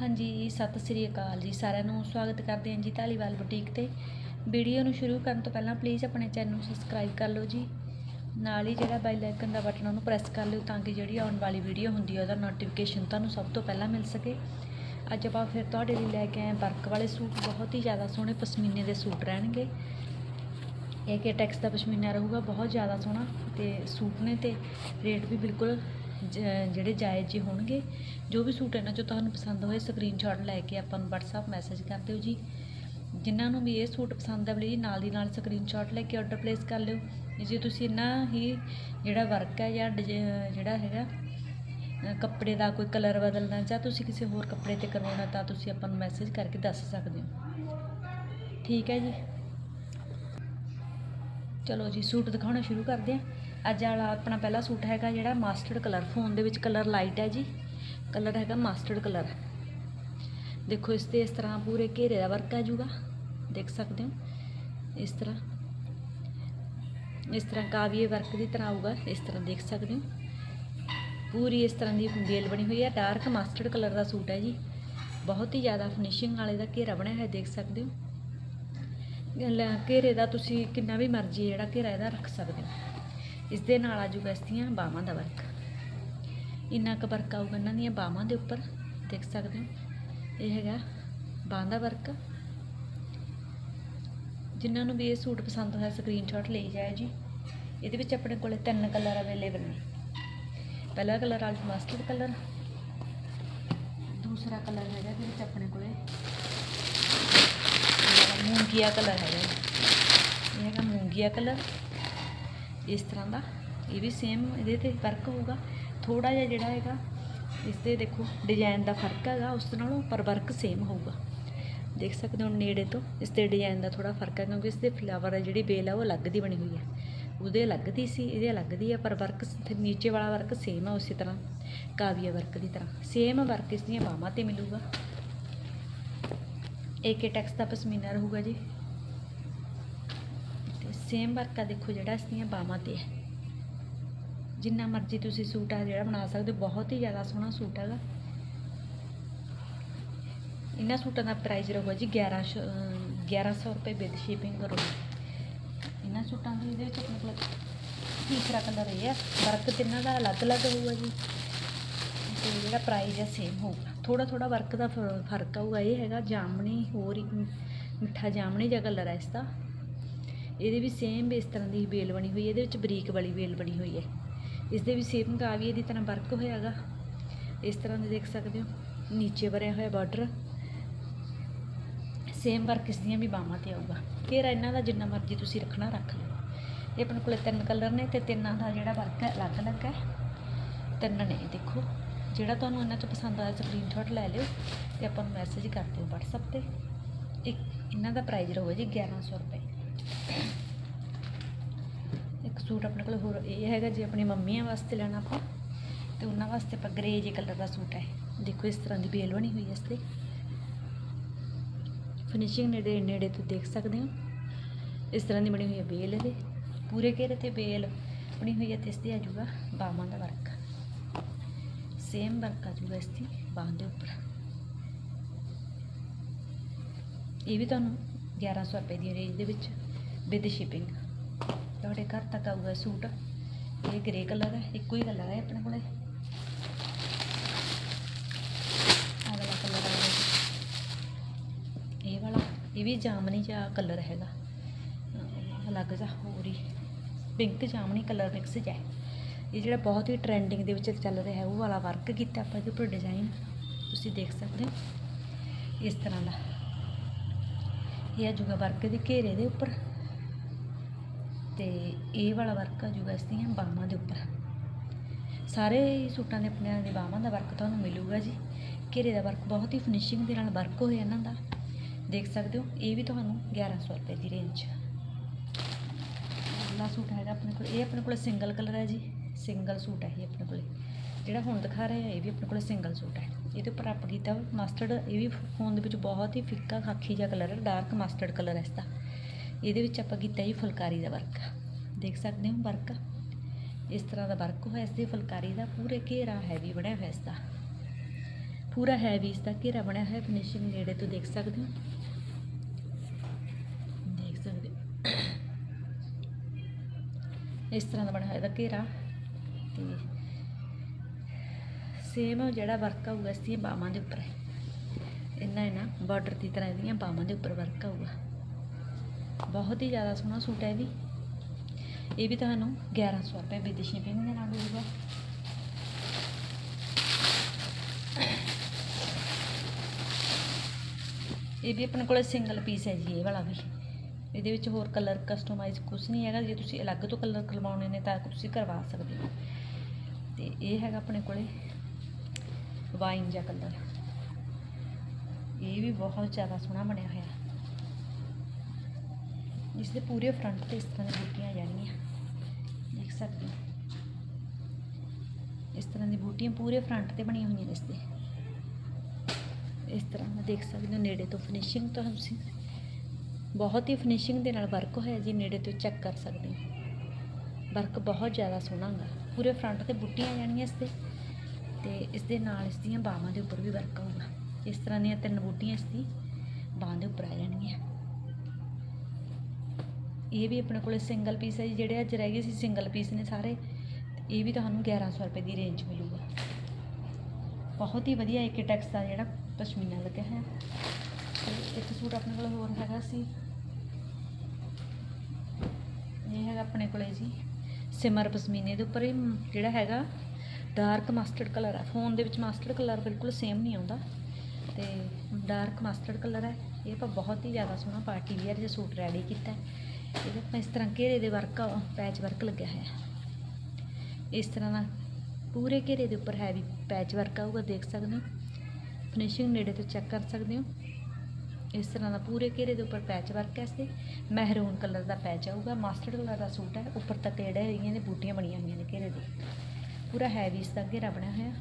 ਹਾਂਜੀ, ਸਤਿ ਸ੍ਰੀ ਅਕਾਲ ਜੀ, ਸਾਰਿਆਂ ਨੂੰ ਸਵਾਗਤ ਕਰਦੇ ਹਾਂ ਜੀ ਢਾਲੀਵਾਲ ਬੁਟੀਕ ਤੇ। ਵੀਡੀਓ ਨੂੰ ਸ਼ੁਰੂ ਕਰਨ ਤੋਂ ਪਹਿਲਾਂ ਪਲੀਜ਼ ਆਪਣੇ ਚੈਨਲ ਨੂੰ ਸਬਸਕ੍ਰਾਈਬ ਕਰ ਲਓ ਜੀ। ਨਾਲ ਹੀ ਜਿਹੜਾ ਬੈਲ ਆਈਕਨ ਦਾ ਬਟਨ ਉਹਨੂੰ ਪ੍ਰੈਸ ਕਰ ਲਿਓ ਤਾਂ ਕਿ ਜਿਹੜੀ ਆਉਣ ਵਾਲੀ ਵੀਡੀਓ ਹੁੰਦੀ ਹੈ ਉਹਦਾ ਨੋਟੀਫਿਕੇਸ਼ਨ ਤੁਹਾਨੂੰ ਸਭ ਤੋਂ ਪਹਿਲਾਂ ਮਿਲ ਸਕੇ। ਅੱਜ ਆਪਾਂ ਫਿਰ ਤੁਹਾਡੇ ਲਈ ਲੈ ਕੇ ਆਏ ਵਰਕ ਵਾਲੇ ਸੂਟ, ਬਹੁਤ ਹੀ ਜ਼ਿਆਦਾ ਸੋਹਣੇ ਪਸ਼ਮੀਨੇ ਦੇ ਸੂਟ ਰਹਿਣਗੇ। ਇਹ ਕਿ ਟੈਕਸ ਦਾ ਪਸ਼ਮੀਨਾ ਰਹੂਗਾ, ਬਹੁਤ ਜ਼ਿਆਦਾ ਸੋਹਣਾ ਤੇ ਸੂਟ ਨੇ ਤੇ ਰੇਟ ਵੀ ਬਿਲਕੁਲ ਜਿਹੜੇ ਜਾਇਜ਼ ਜੀ ਹੋਣਗੇ, ਜੋ ਵੀ ਸੂਟ ਇਹਨਾਂ ਚੋਂ ਤੁਹਾਨੂੰ ਪਸੰਦ ਹੋਏ ਸਕਰੀਨਸ਼ਾਟ ਲੈ ਕੇ ਆਪਾਂ ਨੂੰ WhatsApp ਮੈਸੇਜ ਕਰ ਦਿਓ ਜੀ। ਜਿਨ੍ਹਾਂ ਨੂੰ ਵੀ ਇਹ ਸੂਟ ਪਸੰਦ ਆਵੇ ਜੀ ਨਾਲ ਦੀ ਨਾਲ ਸਕਰੀਨਸ਼ਾਟ ਲੈ ਕੇ ਆਰਡਰ ਪਲੇਸ ਕਰ ਲਿਓ। ਜੇ ਤੁਸੀਂ ਇੰਨਾ ਹੀ ਜਿਹੜਾ ਵਰਕ ਹੈ ਜਾਂ ਡਿਜ਼- ਜਿਹੜਾ ਹੈਗਾ ਕੱਪੜੇ ਦਾ ਕੋਈ ਕਲਰ ਬਦਲਣਾ ਜਾਂ ਤੁਸੀਂ ਕਿਸੇ ਹੋਰ ਕੱਪੜੇ ਤੇ ਕਰਵਾਉਣਾ, ਤਾਂ ਤੁਸੀਂ ਆਪਾਂ ਨੂੰ ਮੈਸੇਜ ਕਰਕੇ ਦੱਸ ਸਕਦੇ ਹੋ। ਠੀਕ ਹੈ ਜੀ। ਚਲੋ ਜੀ, ਸੂਟ ਦਿਖਾਉਣਾ ਸ਼ੁਰੂ ਕਰਦੇ ਹਾਂ। ਅੱਜ ਵਾਲਾ ਆਪਣਾ ਪਹਿਲਾ ਸੂਟ ਹੈਗਾ ਜਿਹੜਾ ਮਾਸਟਰਡ ਕਲਰ ਫੋਨ ਦੇ ਵਿੱਚ ਕਲਰ ਲਾਈਟ ਹੈ ਜੀ। ਕਲਰ ਹੈਗਾ ਮਾਸਟਰਡ ਕਲਰ। ਦੇਖੋ ਇਸ ਤੇ ਇਸ ਤਰ੍ਹਾਂ ਪੂਰੇ ਘੇਰੇ ਦਾ ਵਰਕ ਆ ਜੂਗਾ। ਦੇਖ ਸਕਦੇ ਹੋ। ਇਸ ਤਰ੍ਹਾਂ। ਇਸ ਤਰ੍ਹਾਂ ਕਾਵੀਏ ਵਰਕ ਦੀ ਤਰ੍ਹਾਂ ਆਊਗਾ। ਇਸ ਤਰ੍ਹਾਂ ਦੇਖ ਸਕਦੇ ਹੋ। ਪੂਰੀ ਇਸ ਤਰ੍ਹਾਂ ਦੀ ਬੇਲ ਬਣੀ ਹੋਈ ਹੈ। ਡਾਰਕ ਮਾਸਟਰਡ ਕਲਰ ਦਾ ਸੂਟ ਹੈ ਜੀ। ਬਹੁਤ ਹੀ ਜ਼ਿਆਦਾ ਫਿਨਿਸ਼ਿੰਗ ਵਾਲੇ ਦਾ ਘੇਰਾ ਬਣਿਆ ਹੋਇਆ ਦੇਖ ਸਕਦੇ ਹੋ। ਲੈ, ਘੇਰੇ ਦਾ ਤੁਸੀਂ ਕਿੰਨਾ ਵੀ ਮਰਜ਼ੀ ਜਿਹੜਾ ਘੇਰਾ ਇਹਦਾ ਰੱਖ ਸਕਦੇ ਹੋ। ਇਸ ਦੇ ਨਾਲ ਆਜੂਗਾ ਇਸ ਦੀਆਂ ਬਾਹਾਂ ਦਾ ਵਰਕ। ਇੰਨਾ ਕੁ ਵਰਕ ਆਊਗਾ ਇਹਨਾਂ ਦੀਆਂ ਬਾਹਾਂ ਦੇ ਉੱਪਰ, ਦੇਖ ਸਕਦੇ ਹੋ। ਇਹ ਹੈਗਾ ਬਾਹਾਂ ਦਾ ਵਰਕ। ਜਿਨ੍ਹਾਂ ਨੂੰ ਵੀ ਇਹ ਸੂਟ ਪਸੰਦ ਹੋਇਆ ਸਕਰੀਨਸ਼ਾਟ ਲਈ ਜਾਏ ਜੀ। ਇਹਦੇ ਵਿੱਚ ਆਪਣੇ ਕੋਲੇ ਤਿੰਨ ਕਲਰ ਅਵੇਲੇਬਲ ਨੇ। ਪਹਿਲਾ ਕਲਰ ਆ ਮਸਟਰਡ ਕਲਰ ਦੂਸਰਾ ਕਲਰ ਹੈਗਾ ਇਹਦੇ ਵਿੱਚ ਆਪਣੇ ਕੋਲੇ ਮੂੰਗੀਆ ਕਲਰ ਹੈਗਾ। ਇਹ ਹੈਗਾ ਮੂੰਗੀਆ ਕਲਰ ਇਸ ਤਰ੍ਹਾਂ ਦਾ, ਇਹ ਵੀ ਸੇਮ ਇਹਦੇ ਤੇ ਫ਼ਰਕ ਹੋਊਗਾ। ਥੋੜਾ ਜਿਹਾ ਜਿਹੜਾ ਹੈਗਾ, ਇਸ ਤੇ ਦੇਖੋ ਡਿਜ਼ਾਈਨ ਦਾ ਫ਼ਰਕ ਹੈਗਾ, ਉਸ ਨਾਲੋਂ ਪਰ ਵਰਕ ਸੇਮ ਹੋਊਗਾ। ਦੇਖ ਸਕਦੇ ਹੋ ਨੇੜੇ ਤੋਂ, ਇਸ ਤੇ ਡਿਜ਼ਾਈਨ ਦਾ ਥੋੜਾ ਫ਼ਰਕ ਹੈ, ਕਿਉਂਕਿ ਇਸ ਦੇ ਫਲਾਵਰ ਹੈ, ਜਿਹੜੀ ਬੇਲ ਹੈ ਉਹ ਅਲੱਗ ਦੀ ਬਣੀ ਹੋਈ ਹੈ। ਉਹਦੇ ਅਲੱਗ ਦੀ ਸੀ, ਇਹਦੇ ਅਲੱਗ ਦੀ ਹੈ, ਪਰ ਵਰਕ ਨੀਚੇ ਵਾਲਾ ਵਰਕ ਸੇਮ ਹੈ ਉਸੇ ਤਰ੍ਹਾਂ, ਕਾਵੀਆ ਵਰਕ ਦੀ ਤਰ੍ਹਾਂ। ਸੇਮ ਵਰਕ ਇਸ ਦੀਆਂ ਬਾਹਾਂ ਤੇ ਮਿਲੂਗਾ। ਏਕੇ ਟੈਕਸ ਦਾ ਪਸ਼ਮੀਨਾ ਰਹੂਗਾ ਜੀ। ਸੇਮ ਵਰਕ ਆ ਦੇਖੋ ਜਿਹੜਾ ਇਸ ਦੀਆਂ ਬਾਹਾਂ ਤੇ ਹੈ। ਜਿੰਨਾ ਮਰਜ਼ੀ ਤੁਸੀਂ ਸੂਟ ਆ ਜਿਹੜਾ ਬਣਾ ਸਕਦੇ ਹੋ, ਬਹੁਤ ਹੀ ਜ਼ਿਆਦਾ ਸੋਹਣਾ ਸੂਟ ਹੈਗਾ। ਇਹਨਾਂ ਸੂਟਾਂ ਦਾ ਪ੍ਰਾਈਸ ਰਹੂਗਾ ਜੀ 1100 ਅਹ 1100 ਰੁਪਏ ਵਿਦ ਸ਼ਿਪਿੰਗ ਕਰੋ। ਇਹਨਾਂ ਸੂਟਾਂ ਦੇ ਇਹਦੇ ਵਿੱਚ ਆਪਣੇ ਕੋਲ ਤੀਸਰਾ ਕਲਰ ਇਹ ਹੈ, ਵਰਕ ਤਿੰਨਾਂ ਦਾ ਅਲੱਗ-ਅਲੱਗ ਹੋਊਗਾ ਜੀ। ਤੇ ਜਿਹੜਾ ਪ੍ਰਾਈਸ ਹੈ ਸੇਮ ਹੋਊਗਾ। ਥੋੜਾ ਥੋੜਾ ਵਰਕ ਦਾ ਫ- ਫ਼ਰਕ ਆਊਗਾ, ਇਹ ਹੈਗਾ ਜਾਮਣੀ, ਹੋਰ ਇੱਕ ਮਿੱਠਾ ਜਾਮਣੀ ਜਿਹਾ ਕਲਰ ਹੈ ਇਸ ਦਾ। ਇਹਦੇ ਵੀ ਸੇਮ ਇਸ ਤਰ੍ਹਾਂ ਦੀ ਬੇਲ ਬਣੀ ਹੋਈ ਹੈ, ਇਹਦੇ ਵਿੱਚ ਬਰੀਕ ਵਾਲੀ ਬੇਲ ਬਣੀ ਹੋਈ ਹੈ। ਇਸ ਦੇ ਵੀ ਸੇਮ ਕਾਵੀਏ ਦੀ ਤਰ੍ਹਾਂ ਵਰਕ ਹੋਇਆਗਾ ਇਸ ਤਰ੍ਹਾਂ ਦੇ ਦੇਖ ਸਕਦੇ ਹੋ, ਨੀਚੇ ਭਰਿਆ ਹੋਇਆ ਬਾਰਡਰ ਸੇਮ ਵਰਕ ਇਸ ਦੀਆਂ ਵੀ ਬਾਹਾਂ ਤੇ ਆਊਗਾ। ਘੇਰਾ ਇਹਨਾਂ ਦਾ ਜਿੰਨਾ ਮਰਜ਼ੀ ਤੁਸੀਂ ਰੱਖਣਾ, ਰੱਖ ਲਓ। ਇਹ ਆਪਣੇ ਕੋਲੇ ਤਿੰਨ ਕਲਰ ਨੇ ਤੇ ਤਿੰਨਾਂ ਦਾ ਜਿਹੜਾ ਵਰਕ ਹੈ, ਅਲੱਗ-ਅਲੱਗ ਹੈ। ਤਿੰਨ ਨੇ, ਦੇਖੋ। ਜਿਹੜਾ ਤੁਹਾਨੂੰ ਇਹਨਾਂ ਤੋਂ ਪਸੰਦ ਆਇਆ ਸਕਰੀਨਸ਼ਾਟ ਲੈ ਲਿਓ ਤੇ ਆਪਾਂ ਨੂੰ ਮੈਸੇਜ ਕਰ ਦਿਓ WhatsApp ਤੇ। ਇੱਕ, ਇਹਨਾਂ ਦਾ ਪ੍ਰਾਈਸ ਰਹੂਗਾ ਜੀ 1100 ਰੁਪਏ। ਇੱਕ ਸੂਟ ਆਪਣੇ ਕੋਲ ਹੋਰ ਇਹ ਹੈਗਾ ਜੇ, ਆਪਣੀ ਮੰਮੀਆਂ ਵਾਸਤੇ ਲੈਣਾ ਆਪਾਂ। ਤੇ ਉਹਨਾਂ ਵਾਸਤੇ ਆਪਾਂ ਗ੍ਰੇ ਜੇ ਕਲਰ ਦਾ ਸੂਟ ਹੈ। ਦੇਖੋ ਇਸ ਤਰ੍ਹਾਂ ਦੀ ਬੇਲ ਬਣੀ ਹੋਈ ਹੈ ਇਸ ਤੇ। ਫਿਨਿਸ਼ਿੰਗ ਨੇੜੇ ਨੇੜੇ ਤੋਂ ਦੇਖ ਸਕਦੇ ਹੋ। ਇਸ ਤਰ੍ਹਾਂ ਦੀ ਬਣੀ ਹੋਈ ਹੈ ਬੇਲ ਇਹਦੇ। ਪੂਰੇ ਘੇਰੇ ਤੇ ਬੇਲ ਬਣੀ ਹੋਈ ਹੈ ਤੇ ਇਸ ਤੇ ਆ ਜਾਊਗਾ ਬਾਹਾਂ ਦਾ ਵਰਕ। ਸੇਮ ਵਰਕ ਆ ਜਾਊਗਾ ਇਸ ਦੀ ਬਾਹਾਂ ਦੇ ਉੱਪਰ। ਇਹ ਵੀ ਤੁਹਾਨੂੰ 1100 ਰੁਪਏ ਦੀ ਰੇਂਜ ਦੇ ਵਿੱਚ ਵਿਦ ਸ਼ਿਪਿੰਗ ਤੁਹਾਡੇ ਘਰ ਤੱਕ ਆਊਗਾ ਸੂਟ ਇਹ ਗ੍ਰੇ ਕਲਰ ਹੈ ਇੱਕੋ ਹੀ ਕਲਰ ਹੈ ਆਪਣੇ ਕੋਲੇ ਆਹ ਵਾਲਾ ਕਲਰ ਆ ਇਹ ਵਾਲਾ ਇਹ ਵੀ ਜਾਮਨੀ ਜਿਹਾ ਕਲਰ ਹੈਗਾ ਅਲੱਗ ਜਿਹਾ ਹੋਰ ਹੀ ਪਿੰਕ ਜਾਮਨੀ ਕਲਰ ਮਿਕਸ ਜਿਹਾ ਹੈ। ਇਹ ਜਿਹੜਾ ਬਹੁਤ ਹੀ ਟ੍ਰੈਂਡਿੰਗ ਦੇ ਵਿੱਚ ਚੱਲ ਰਿਹਾ ਹੈ ਉਹ ਵਾਲਾ ਵਰਕ ਕੀਤਾ ਆਪਾਂ ਇਹਦੇ ਉੱਪਰ ਡਿਜ਼ਾਈਨ ਤੁਸੀਂ ਦੇਖ ਸਕਦੇ ਹੋ ਇਸ ਤਰ੍ਹਾਂ ਦਾ ਇਹ ਆ ਜੂਗਾ ਵਰਕ ਦੇ ਘੇਰੇ ਦੇ ਉੱਪਰ ਤੇ ਇਹ ਵਾਲਾ ਵਰਕ ਆ ਜੂਗਾ ਇਸ ਦੀਆਂ ਬਾਹਾਂ ਦੇ ਉੱਪਰ ਸਾਰੇ ਸੂਟਾਂ ਦੇ ਆਪਣੇ ਦੇ ਬਾਹਾਂ ਦਾ ਵਰਕ ਤੁਹਾਨੂੰ ਮਿਲੂਗਾ ਜੀ। ਘੇਰੇ ਦਾ ਵਰਕ ਬਹੁਤ ਹੀ ਫਿਨਿਸ਼ਿੰਗ ਦੇ ਨਾਲ ਵਰਕ ਹੋਇਆ ਇਹਨਾਂ ਦਾ। ਦੇਖ ਸਕਦੇ ਹੋ, ਇਹ ਵੀ ਤੁਹਾਨੂੰ 1100 ਰੁਪਏ ਦੀ ਰੇਂਜ ਅਗਲਾ ਸੂਟ ਹੈਗਾ ਆਪਣੇ ਕੋਲ, ਇਹ ਆਪਣੇ ਕੋਲ ਸਿੰਗਲ ਕਲਰ ਹੈ ਜੀ। ਸਿੰਗਲ ਸੂਟ ਹੈ ਇਹ ਆਪਣੇ ਕੋਲ। ਜਿਹੜਾ ਹੁਣ ਦਿਖਾ ਰਿਹਾ ਇਹ ਵੀ ਆਪਣੇ ਕੋਲ ਸਿੰਗਲ ਸੂਟ ਹੈ ਇਹਦੇ ਉੱਪਰ ਅਪ ਕੀਤਾ ਮਸਟਰਡ ਇਹ ਵੀ ਫੋਨ ਦੇ ਵਿੱਚ ਬਹੁਤ ਹੀ ਫਿੱਕਾ ਖਾਕੀ ਜਿਹਾ ਕਲਰ ਹੈ ਡਾਰਕ ਮਸਟਰਡ ਕਲਰ ਹੈ ਇਸ ਦਾ। ਇਹਦੇ ਵਿੱਚ ਆਪਾਂ ਕੀਤਾ ਜੀ ਫੁਲਕਾਰੀ ਦਾ ਵਰਕ। ਦੇਖ ਸਕਦੇ ਹੋ ਵਰਕ। ਇਸ ਤਰ੍ਹਾਂ ਦਾ ਵਰਕ ਹੋਇਆ ਇਸ ਦੀ ਫੁਲਕਾਰੀ ਦਾ। ਪੂਰੇ ਘੇਰਾ ਹੈਵੀ ਬਣਿਆ ਹੋਇਆ ਇਸ ਦਾ। ਪੂਰਾ ਹੈਵੀ ਇਸ ਦਾ ਘੇਰਾ ਬਣਿਆ ਹੋਇਆ ਫਿਨਿਸ਼ਿੰਗ ਨੇੜੇ ਤੋਂ ਦੇਖ ਸਕਦੇ ਹੋ। ਦੇਖ ਸਕਦੇ ਹੋ। ਇਸ ਤਰ੍ਹਾਂ ਦਾ ਬਣਿਆ ਹੋਇਆ ਇਹਦਾ ਘੇਰਾ। ਤੇ ਸੇਮ ਜਿਹੜਾ ਵਰਕ ਆਊਗਾ, ਇਸ ਦੀਆਂ ਬਾਹਾਂ ਦੇ ਉੱਪਰ। ਹੈ ਇੰਨਾ ਹੈ ਬਾਰਡਰ ਦੀ ਤਰ੍ਹਾਂ ਇਹਦੀਆਂ ਬਾਹਾਂ ਦੇ ਉੱਪਰ ਵਰਕ ਆਊਗਾ। ਬਹੁਤ ਹੀ ਜ਼ਿਆਦਾ ਸੋਹਣਾ ਸੂਟ ਹੈ ਇਹ ਵੀ। ਇਹ ਵੀ ਤੁਹਾਨੂੰ 1100 ਰੁਪਏ ਵਿਦੇਸ਼ੀ ਸ਼ਿਪਿੰਗ ਦੇ ਨਾਲ ਮਿਲੂਗਾ। ਇਹ ਵੀ ਆਪਣੇ ਕੋਲ ਸਿੰਗਲ ਪੀਸ ਹੈ ਜੀ, ਇਹ ਵਾਲਾ ਵੀ। ਇਹਦੇ ਵਿੱਚ ਹੋਰ ਕਲਰ ਕਸਟਮਾਈਜ਼ ਕੁਝ ਨਹੀਂ ਹੈਗਾ। ਜੇ ਤੁਸੀਂ ਅਲੱਗ ਤੋਂ ਕਲਰ ਕਰਵਾਉਣੇ ਨੇ ਤਾਂ ਤੁਸੀਂ ਕਰਵਾ ਸਕਦੇ ਹੋ। ਤੇ ਇਹ ਹੈਗਾ ਆਪਣੇ ਕੋਲੇ ਵਾਈਨ ਜਿਹਾ ਕਲਰ ਇਹ ਵੀ ਬਹੁਤ ਜ਼ਿਆਦਾ ਸੋਹਣਾ ਬਣਿਆ ਹੋਇਆ। ਜਿਸ ਦੇ ਪੂਰੇ ਫਰੰਟ ਤੇ ਇਸ ਤਰ੍ਹਾਂ ਦੀਆਂ ਬੂਟੀਆਂ ਆ ਜਾਣਗੀਆਂ। ਦੇਖ ਸਕਦੇ ਹੋ। ਇਸ ਤਰ੍ਹਾਂ ਦੀ ਬੂਟੀਆਂ ਪੂਰੇ ਫਰੰਟ ਤੇ ਬਣੀਆਂ ਹੋਈਆਂ ਨੇ ਇਸ ਦੇ। ਇਸ ਤਰ੍ਹਾਂ ਦੇਖ ਸਕਦੇ ਹੋ ਨੇੜੇ ਤੋਂ ਫਿਨਿਸ਼ਿੰਗ ਤੋਂ ਤੁਸੀਂ ਬਹੁਤ ਹੀ ਫਿਨਿਸ਼ਿੰਗ ਦੇ ਨਾਲ ਵਰਕ ਹੋਇਆ ਜੀ, ਨੇੜੇ ਤੋਂ ਚੈੱਕ ਕਰ ਸਕਦੇ ਹੋ। ਵਰਕ ਬਹੁਤ ਜ਼ਿਆਦਾ ਸੋਹਣਾ ਹੈਗਾ ਪੂਰੇ ਫਰੰਟ ਤੇ ਬੂਟੀਆਂ ਆ ਜਾਣਗੀਆਂ ਇਸ ਤੇ ਤੇ ਇਸ ਦੇ ਨਾਲ ਇਸ ਦੀਆਂ ਬਾਹਾਂ ਦੇ ਉੱਪਰ ਵੀ ਵਰਕ ਆਊਗਾ ਇਸ ਤਰ੍ਹਾਂ ਦੀਆਂ ਤਿੰਨ ਬੂਟੀਆਂ ਇਸ ਦੀ ਬਾਹਾਂ ਦੇ ਉੱਪਰ ਆ ਜਾਣਗੀਆਂ। ਇਹ ਵੀ ਆਪਣੇ ਕੋਲੇ ਸਿੰਗਲ ਪੀਸ ਹੈ ਜੀ, ਜਿਹੜੇ ਅੱਜ ਰਹਿ ਗਏ ਸੀ ਸਿੰਗਲ ਪੀਸ ਨੇ ਸਾਰੇ ਇਹ ਵੀ ਤੁਹਾਨੂੰ 1100 ਰੁਪਏ ਦੀ ਰੇਂਜ ਮਿਲੂਗਾ। ਬਹੁਤ ਹੀ ਵਧੀਆ ਇੱਕ ਟੈਕਸ ਦਾ ਜਿਹੜਾ, ਪਸ਼ਮੀਨਾ ਲੱਗਿਆ ਹੈ ਇੱਕ ਸੂਟ ਆਪਣੇ ਕੋਲ ਹੋਰ ਹੈਗਾ ਸੀ। ਇਹ ਹੈਗਾ ਆਪਣੇ ਕੋਲੇ ਜੀ, ਸਿਮਰ ਪਸ਼ਮੀਨੇ ਦੇ ਉੱਪਰ ਹੀ ਜਿਹੜਾ ਹੈਗਾ ਡਾਰਕ ਮਸਟਰਡ ਕਲਰ ਹੈ ਫੋਨ ਦੇ ਵਿੱਚ ਮਸਟਰਡ ਕਲਰ ਬਿਲਕੁਲ ਸੇਮ ਨਹੀਂ ਆਉਂਦਾ। ਤੇ ਡਾਰਕ ਮਸਟਰਡ ਕਲਰ ਹੈ ਇਹ ਆਪਾਂ ਬਹੁਤ ਹੀ ਜ਼ਿਆਦਾ ਸੋਹਣਾ ਪਾਰਟੀ ਵੇਅਰ ਜਿਹਾ ਸੂਟ ਰੈਡੀ ਕੀਤਾ ਹੈ। ਇਹਦੇ ਆਪਾਂ ਇਸ ਤਰ੍ਹਾਂ ਘੇਰੇ ਦੇ ਵਰਕ, ਪੈਚ ਵਰਕ ਲੱਗਿਆ ਹੋਇਆ। ਇਸ ਤਰ੍ਹਾਂ ਦਾ ਪੂਰੇ ਘੇਰੇ ਦੇ ਉੱਪਰ ਹੈਵੀ ਪੈਚ ਵਰਕ ਆਊਗਾ, ਦੇਖ ਸਕਦੇ ਹੋ। ਫਿਨਿਸ਼ਿੰਗ ਨੇੜੇ ਤੋਂ ਚੈੱਕ ਕਰ ਸਕਦੇ ਹੋ। ਇਸ ਤਰ੍ਹਾਂ ਦਾ ਪੂਰੇ ਘੇਰੇ ਦੇ ਉੱਪਰ ਪੈਚ ਵਰਕ ਹੈ ਇਸ ਮਹਿਰੂਨ ਕਲਰ ਦਾ ਪੈਚ ਆਊਗਾ ਮਾਸਟਰਡ ਕਲਰ ਦਾ ਸੂਟ ਹੈ ਉੱਪਰ ਤੱਕ ਜਿਹੜੇ ਹੈਗੀਆਂ ਨੇ, ਬੂਟੀਆਂ ਬਣੀਆਂ ਹੋਈਆਂ ਨੇ ਘੇਰੇ ਦੇ। ਪੂਰਾ ਹੈਵੀ ਇਸ ਦਾ ਘੇਰਾ ਬਣਿਆ ਹੋਇਆ।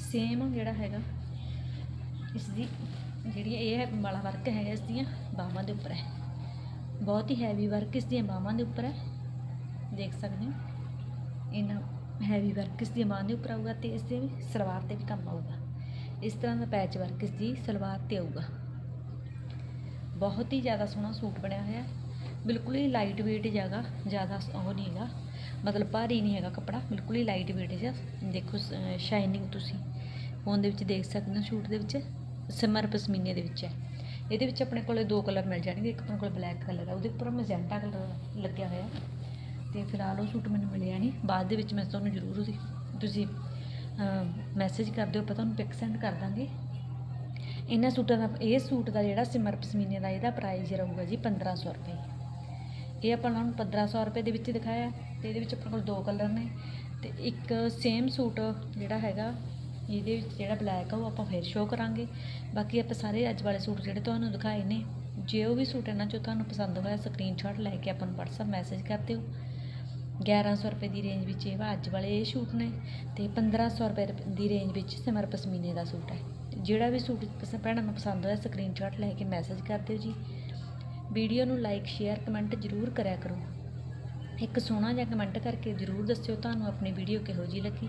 ਸੇਮ ਜਿਹੜਾ ਹੈਗਾ, ਇਸ ਦੀ ਜਿਹੜੀ ਇਹ ਹੈ ਵਾਲਾ ਵਰਕ ਹੈਗਾ ਇਸ ਦੀਆਂ ਬਾਹਾਂ ਦੇ ਉੱਪਰ ਹੈ। ਬਹੁਤ ਹੀ ਹੈਵੀ ਵਰਕ ਇਸ ਦੀਆਂ ਬਾਹਾਂ ਦੇ ਉੱਪਰ ਹੈ। ਦੇਖ ਸਕਦੇ ਹੋ। ਇਹਨਾਂ ਹੈਵੀ ਵਰਕ ਇਸ ਦੀਆਂ ਬਾਹਾਂ ਦੇ ਉੱਪਰ ਆਊਗਾ ਤੇ ਇਸ ਦੇ ਵੀ ਸਲਵਾਰ ਤੇ ਵੀ ਕੰਮ ਆਊਗਾ। ਇਸ ਤਰ੍ਹਾਂ ਦਾ ਪੈਚ ਵਰਕ ਇਸ ਦੀ ਸਲਵਾਰ ਤੇ ਆਊਗਾ। ਬਹੁਤ ਹੀ ਜ਼ਿਆਦਾ ਸੋਹਣਾ ਸੂਟ ਬਣਿਆ ਹੋਇਆ। ਬਿਲਕੁਲ ਹੀ ਲਾਈਟ weight ਜਗਾ ਜ਼ਿਆਦਾ ਉਹ ਨਹੀਂ ਹੈਗਾ। ਮਤਲਬ ਭਾਰੀ ਨਹੀਂ ਹੈਗਾ ਕੱਪੜਾ, ਬਿਲਕੁਲ ਹੀ ਲਾਈਟ weight ਜਿਹਾ। ਦੇਖੋ ਸ਼ਾਈਨਿੰਗ ਤੁਸੀਂ। ਫੋਨ ਦੇ ਵਿੱਚ ਦੇਖ ਸਕਦੇ ਹੋ ਸੂਟ ਦੇ ਵਿੱਚ। ਸਿਮਰ ਪਸ਼ਮੀਨੇ ਦੇ ਵਿੱਚ ਹੈ। ਇਹਦੇ ਵਿੱਚ ਆਪਣੇ ਕੋਲੇ ਦੋ ਕਲਰ ਮਿਲ ਜਾਣਗੇ। ਇੱਕ ਆਪਣੇ ਕੋਲ ਬਲੈਕ ਕਲਰ ਹੈ। ਉਹਦੇ ਉੱਪਰ ਮੈਜੈਂਟਾ ਕਲਰ ਲੱਗਿਆ ਹੋਇਆ ਤੇ ਫਿਲਹਾਲ ਉਹ ਸੂਟ ਮੈਨੂੰ ਮਿਲਿਆ ਨਹੀਂ। ਬਾਅਦ ਦੇ ਵਿੱਚ ਮੈਂ ਤੁਹਾਨੂੰ ਜ਼ਰੂਰ ਉਹਦੀ ਤੁਸੀਂ ਮੈਸੇਜ ਕਰ ਦਿਓ। ਆਪਾਂ ਤੁਹਾਨੂੰ ਪਿਕ ਸੈਂਡ ਕਰ ਦਾਂਗੇ। ਇਹਨਾਂ ਸੂਟਾਂ ਦਾ ਇਹ ਸੂਟ ਦਾ ਜਿਹੜਾ ਸਿਮਰ ਪਸ਼ਮੀਨੇ ਦਾ ਇਹਦਾ ਪ੍ਰਾਈਸ ਰਹੂਗਾ ਜੀ 1500 ਰੁਪਏ। ਇਹ ਆਪਾਂ ਨੂੰ 1500 ਰੁਪਏ ਦੇ ਵਿੱਚ ਦਿਖਾਇਆ। ਤੇ ਇਹਦੇ ਵਿੱਚ ਆਪਣੇ ਕੋਲ ਦੋ ਕਲਰ ਨੇ। ਤੇ ਇੱਕ ਸੇਮ ਸੂਟ ਜਿਹੜਾ ਹੈਗਾ ਇਹਦੇ ਵਿੱਚ ਜਿਹੜਾ ਬਲੈਕ ਆ ਉਹ ਆਪਾਂ ਫਿਰ ਸ਼ੋਅ ਕਰਾਂਗੇ। ਬਾਕੀ ਆਪਾਂ ਸਾਰੇ ਅੱਜ ਵਾਲੇ ਸੂਟ ਜਿਹੜੇ ਤੁਹਾਨੂੰ ਦਿਖਾਏ ਨੇ, ਜੇ ਉਹ ਵੀ ਸੂਟ ਇਹਨਾਂ ਚੋਂ ਤੁਹਾਨੂੰ ਪਸੰਦ ਹੋਇਆ ਸਕਰੀਨਸ਼ਾਟ ਲੈ ਕੇ ਆਪਾਂ ਨੂੰ WhatsApp ਮੈਸੇਜ ਕਰ ਦਿਓ। 1100 ਰੁਪਏ ਦੀ ਰੇਂਜ ਵਿੱਚ ਇਹ ਵਾ, ਅੱਜ ਵਾਲੇ ਇਹ ਸੂਟ ਨੇ ਤੇ 1500 ਰੁਪਏ ਦੀ ਰੇਂਜ ਵਿੱਚ ਸਿਮਰ ਪਸ਼ਮੀਨੇ ਦਾ ਸੂਟ ਹੈ। ਜਿਹੜਾ ਵੀ ਸੂਟ ਭੈਣਾਂ ਨੂੰ ਪਸੰਦ ਹੋਇਆ ਸਕਰੀਨਸ਼ਾਟ ਲੈ ਕੇ ਮੈਸੇਜ ਕਰ ਦਿਓ ਜੀ। ਵੀਡੀਓ ਨੂੰ ਲਾਈਕ ਸ਼ੇਅਰ ਕਮੈਂਟ ਜ਼ਰੂਰ ਕਰਿਆ ਕਰੋ। ਇੱਕ ਸੋਹਣਾ ਜਿਹਾ ਕਮੈਂਟ ਕਰਕੇ ਜ਼ਰੂਰ ਦੱਸਿਓ, ਤੁਹਾਨੂੰ ਆਪਣੀ ਵੀਡੀਓ ਕਿਹੋ ਜਿਹੀ ਲੱਗੀ।